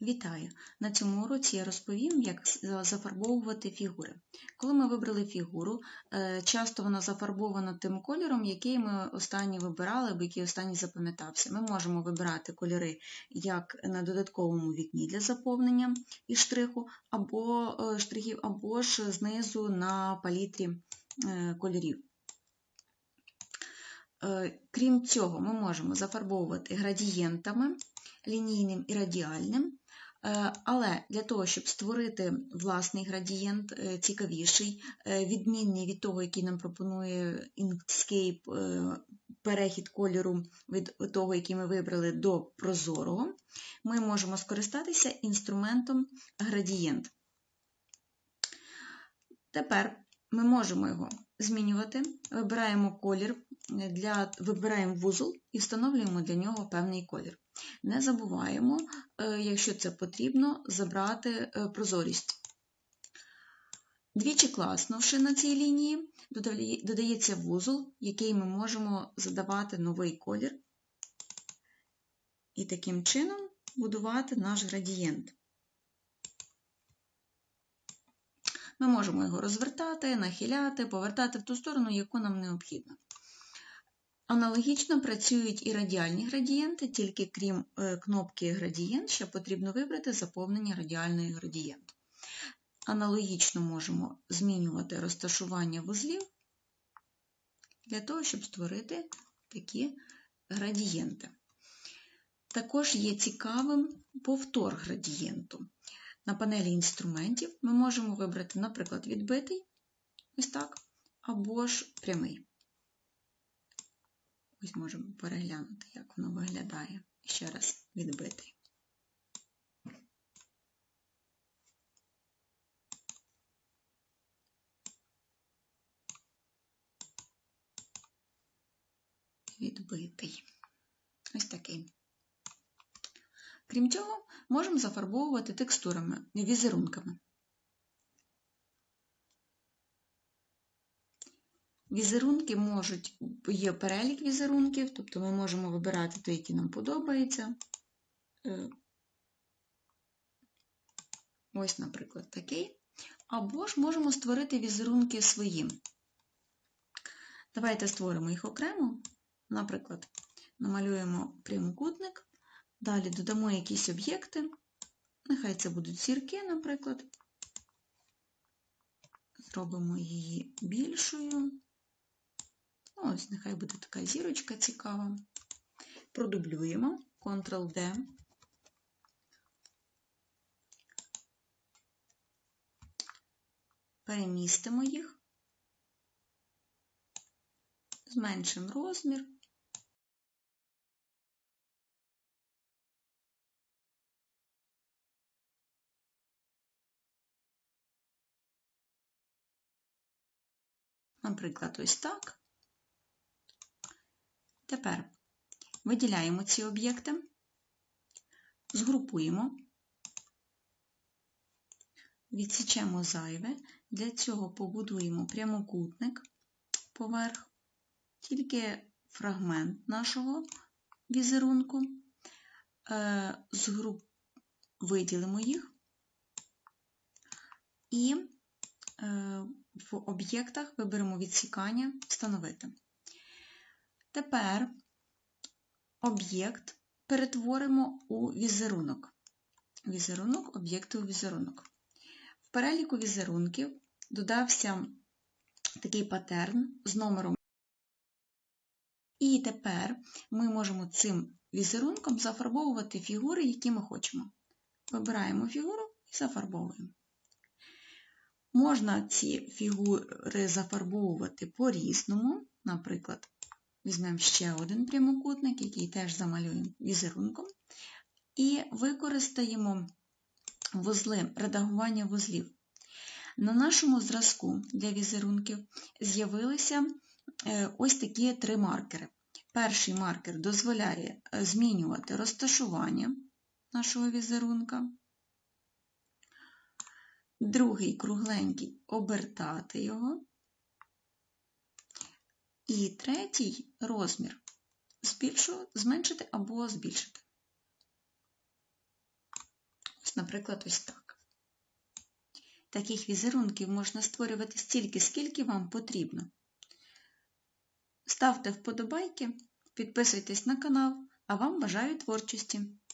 Вітаю! На цьому уроці я розповім, як зафарбовувати фігури. Коли ми вибрали фігуру, е, часто вона зафарбована тим кольором, який ми останній вибирали, або який останній запам'ятався. Ми можемо вибирати кольори як на додатковому вікні для заповнення і штриху, або е, штрихів, або ж знизу на палітрі е, кольорів. Крім цього, ми можемо зафарбовувати градієнтами, лінійним і радіальним. Е, але для того, щоб створити власний градієнт, е, цікавіший, е, відмінний від того, який нам пропонує Inkscape, перехід кольору від того, який ми вибрали, до прозорого, ми можемо скористатися інструментом градієнт. Тепер ми можемо його змінювати, вибираємо колір, для, вибираємо вузол і встановлюємо для нього певний колір. Не забуваємо, е, якщо це потрібно, забрати е, прозорість. Двічі класнувши на цій лінії, додається вузол, який ми можемо задавати новий колір, і таким чином будувати наш градієнт. Ми можемо його розвертати, нахиляти, повертати в ту сторону, яку нам необхідно. Аналогічно працюють і радіальні градієнти, тільки крім е, кнопки градієнт, ще потрібно вибрати заповнення радіальної градієнту. Аналогічно можемо змінювати розташування вузлів для того, щоб створити такі градієнти. Також є цікавим повтор градієнту. На панелі інструментів ми можемо вибрати, наприклад, відбитий, ось так, або ж прямий. Ось можемо переглянути, як воно виглядає. Ще раз відбитий. Відбитий. Ось такий. Крім цього, можемо зафарбовувати текстурами, візерунками. Візерунки можуть, є перелік візерунків, тобто ми можемо вибирати той, який нам подобається. Е, ось, наприклад, такий. Або ж можемо створити візерунки свої. Давайте створимо їх окремо. Наприклад, намалюємо прямокутник, далі додамо якісь об'єкти. Нехай це будуть зірки, наприклад. Зробимо її більшою. Ось, нехай буде така зірочка цікава. Продублюємо Ctrl-D. Перемістимо їх, зменшимо розмір. Наприклад, ось так. Тепер виділяємо ці об'єкти, згрупуємо, відсічемо зайве, для цього побудуємо прямокутник поверх, тільки фрагмент нашого візерунку, е, виділимо їх і е, в об'єктах виберемо відсікання встановити. Тепер об'єкт перетворимо у візерунок. Візерунок, об'єкти у візерунок. В переліку візерунків додався такий паттерн з номером. І тепер ми можемо цим візерунком зафарбовувати фігури, які ми хочемо. Вибираємо фігуру і зафарбовуємо. Можна ці фігури зафарбовувати по-різному, наприклад, Візьмемо ще один прямокутник, який теж замалюємо візерунком, і використаємо вузли, редагування вузлів. На нашому зразку для візерунків з'явилися е, ось такі три маркери. Перший маркер дозволяє е, змінювати розташування нашого візерунка. Другий кругленький обертати його. І третій розмір збільшу, зменшити або збільшити. Ось, наприклад, ось так. Таких візерунків можна створювати стільки, скільки вам потрібно. Ставте вподобайки, підписуйтесь на канал, а вам бажаю творчості!